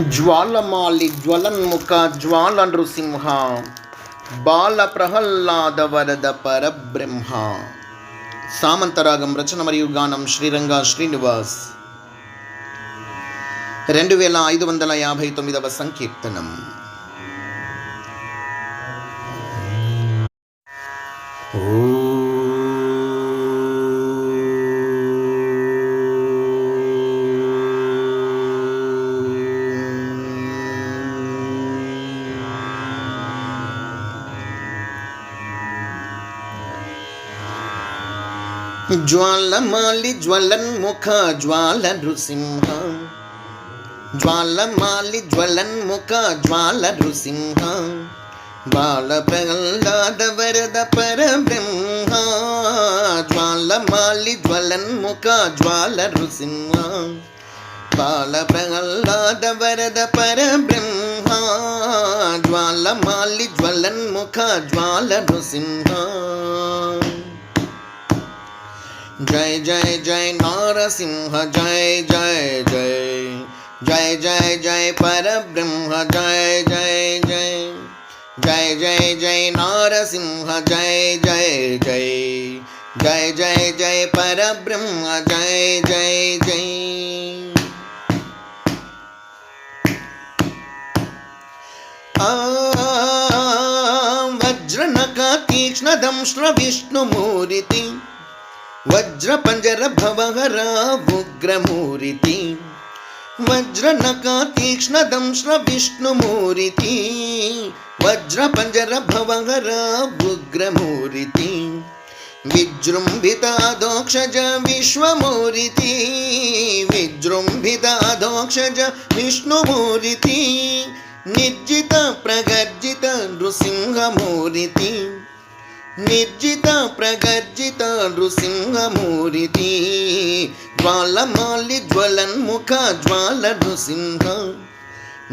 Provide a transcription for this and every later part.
జ్వాలమాలి జ్వలన్ముఖ జ్వాల నృసింహ బాల ప్రహ్లాద వరద పరబ్రహ్మ. సామంతరాగం రచన మరియు గానం శ్రీరంగ శ్రీనివాస్. రెండు వేల ఐదు వందల యాభై తొమ్మిదవ సంకీర్తనం. జ్వాలమాలి జ్వలన్ముఖ జ్వాల నృసింహ జ్వాలమాలి జ్వలన్ముఖ జ్వాల నృసింహ బాల ప్రహ్లాద వరద పరబ్రహ్మ. జ్వాలమాలి జ్వలన్ముఖ జ్వాల నృసింహ బాల ప్రహ్లాద వరద పరబ్రహ్మ. జ్వాలమాలి జ్వలన్ముఖ జ్వాల నృసింహ जय जय जय नारसिंह, जय जय जय। जय जय जय परब्रह्म, जय जय जय। जय जय जय नारसिंह, जय जय जय। जय जय जय परब्रह्म, जय जय जय। आ वज्रनक तीक्ष्णदंश्र विष्णुमूर्ति వజ్రపంజర భవహరా ఉగ్రమూరితి వజ్రనకా తీక్ష్ణదంశ్ర విష్ణుమూరితి వజ్రపంజర భవహరా ఉగ్రమూరితి విజృంభితాదోక్షజ విశ్వమూరితి విజృంభితాదోక్షజ విష్ణుమూరితి నిర్జిత ప్రగర్జిత నృసింహమూరితి నిర్జిత ప్రగర్జ నృసింహమూరితి జ్వాలమాలి జ్వలన్ముఖ జ్వాల నృసింహ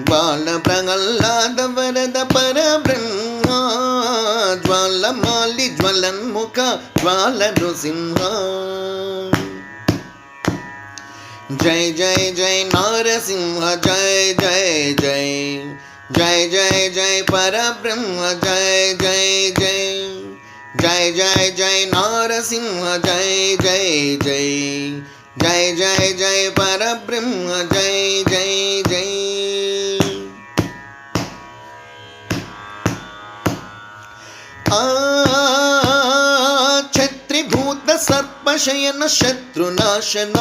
జ్వాల ప్రహ్లాద వరద పరబ్రహ్మ జ్వాలమాలి జ్వలన్ముఖ జ్వాల నృసింహ జయ జయ జయ నారసింహ జయ జయ జయ జయ జయ జయ పరబ్రహ్మ జయ జయ జయ జయ జయ జయ నారసింహ జయ జయ జయ జయ జయ జయ పరబ్రహ్మ జయ జయ జయ ఛత్రిభూత సర్పశయన శత్రునాశన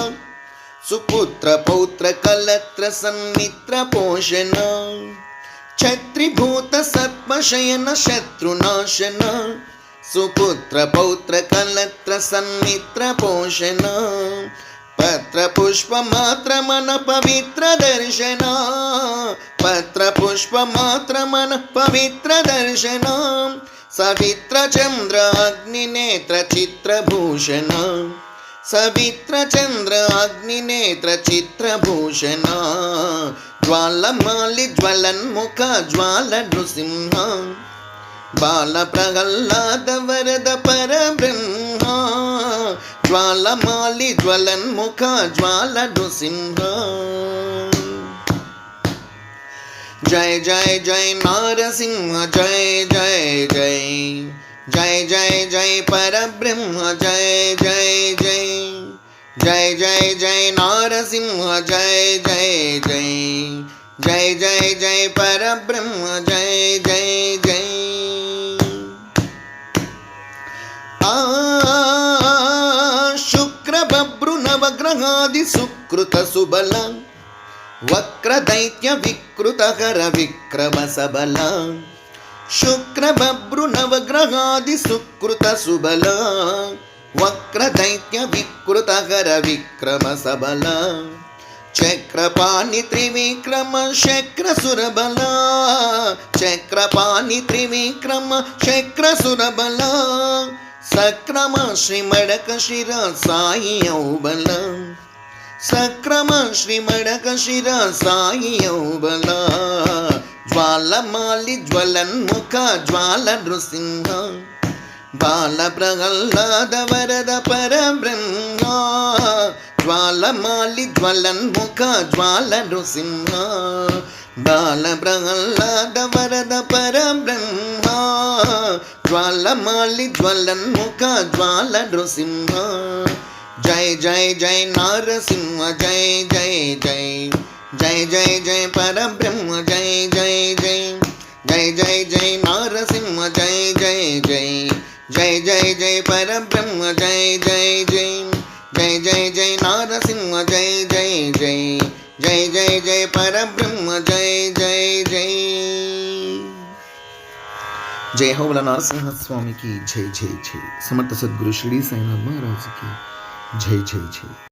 సుపుత్ర పౌత్ర కలత్ర సన్మిత్ర పోషణ. ఛత్రిభూత సర్పశయన శత్రునాశన సుపుత్ర పౌత్ర కలత్ర సన్మిత్ర పోషణ. పత్ర పుష్ప మాత్ర మన పవిత్ర దర్శన. పత్ర పుష్ప మాత్ర మన పవిత్ర దర్శన. సవిత్ర చంద్ర అగ్ని నేత్ర చిత్రభూషణ సవిత్ర చంద్ర అగ్ని నేత్ర చిత్రభూషణ జ్వాలమాలి జ్వలన్ముఖ జ్వాల నృసింహ బాల ప్రహ్లాద వరద పరబ్రహ్మ జ్వాలమాలి జ్వలన్ముఖ జ్వాలడు సింహ జయ జయ జయ నారసింహ జయ జయ జయ జయ జయ జయ పరబ్రహ్మ జయ జయ జయ జయ జయ జయ నారసింహ జయ జయ జయ జయ జయ జయ పరబ్రహ్మ జయ జయ సుకృత సుబల వక్రదైత్య వికృతకర విక్రమ సబల. శుక్రబభ్రు నవగ్రహాది సుకృత సుబల వక్రదైత్య వికృతకర విక్రమ సబల. చక్రపాణి త్రివిక్రమ శక్ర సురబల చక్రపాణి త్రివిక్రమ శక్ర సురబల సక్రమ శ్రీమడక శిర సాయి ఔబల. సక్రమ శ్రీమడక శిర సాయి ఔబల జ్వాలమాలి జ్వలన్ముఖ జ్వాల నృసింహ. బాల ప్రహ్లాద వరద పరబ్రహ్మ. జ్వాలమాలి జ్వలన్ముఖ జ్వాల నృసింహ. బాల ప్రహ్లాద వరద పరబ్రహ్మ. జ్వాలమాలి జ్వలన్ముఖ జ్వాల నృసింహ. जय जय जय नरसिंह जय जय जय जय जय जय परब्रह्म जय जय जय जय जय जय नरसिंह जय जय जय जय जय जय परब्रह्म जय जय जय जय जय जय नरसिंह जय जय जय जय जय जय परब्रह्म जय जय जय जय हो भोला नरसिंह स्वामी की जय जय जय समर्थ सदगुरु श्री साईनाथ महाराज की જય જય જય.